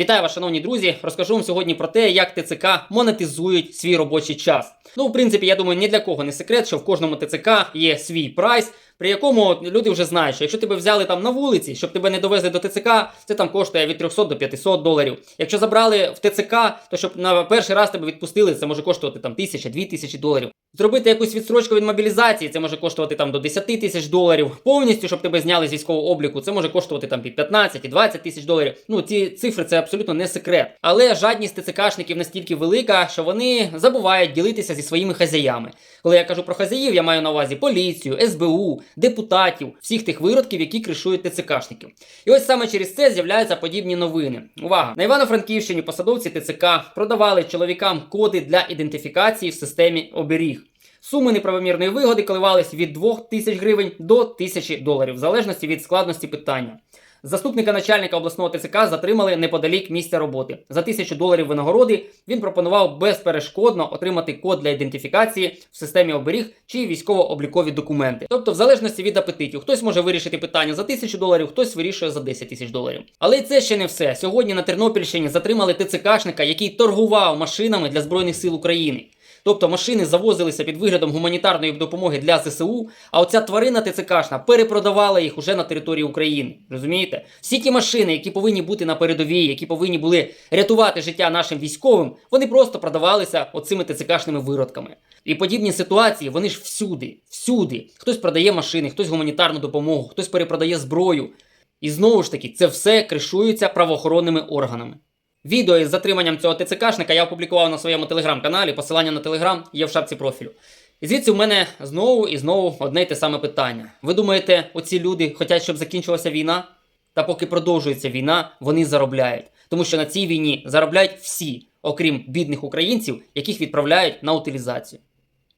Вітаю вас, шановні друзі! Розкажу вам сьогодні про те, як ТЦК монетизують свій робочий час. Ну, в принципі, я думаю, ні для кого не секрет, що в кожному ТЦК є свій прайс, при якому люди вже знають, що якщо тебе взяли там на вулиці, щоб тебе не довезли до ТЦК, це там коштує від 300 до 500 доларів. Якщо забрали в ТЦК, то щоб на перший раз тебе відпустили, це може коштувати там тисяча, дві тисячі доларів. Зробити якусь відстрочку від мобілізації, це може коштувати там до 10 тисяч доларів. Повністю, щоб тебе зняли з військового обліку, це може коштувати там і 15 і 20 тисяч доларів. Ну, ці цифри це абсолютно не секрет. Але жадність ТЦКшників настільки велика, що вони забувають ділитися зі своїми хазяями. Коли я кажу про хазяїв, я маю на увазі поліцію, СБУ, депутатів, всіх тих виродків, які кришують ТЦКшників. І ось саме через це з'являються подібні новини. Увага! На Івано-Франківщині посадовці ТЦК продавали чоловікам коди для ідентифікації в системі оберіг. Суми неправомірної вигоди коливались від 2 тисяч гривень до тисячі доларів, в залежності від складності питання. Заступника начальника обласного ТЦК затримали неподалік місця роботи. За тисячу доларів винагороди він пропонував безперешкодно отримати код для ідентифікації в системі оберіг чи військово-облікові документи. Тобто, в залежності від апетитів, хтось може вирішити питання за тисячу доларів, хтось вирішує за 10 тисяч доларів. Але і це ще не все. Сьогодні на Тернопільщині затримали ТЦКшника, який торгував машинами для збройних сил України. Тобто машини завозилися під виглядом гуманітарної допомоги для ЗСУ, а оця тварина ТЦКшна перепродавала їх уже на території України. Розумієте? Всі ті машини, які повинні бути на передовій, які повинні були рятувати життя нашим військовим, вони просто продавалися оцими ТЦКшними виродками. І подібні ситуації, вони ж всюди, всюди. Хтось продає машини, хтось гуманітарну допомогу, хтось перепродає зброю. І знову ж таки, це все кришується правоохоронними органами. Відео із затриманням цього ТЦКшника я опублікував на своєму телеграм-каналі. Посилання на телеграм є в шапці профілю. І звідси в мене знову і знову одне й те саме питання. Ви думаєте, оці люди хочуть, щоб закінчилася війна? Та поки продовжується війна, вони заробляють. Тому що на цій війні заробляють всі, окрім бідних українців, яких відправляють на утилізацію.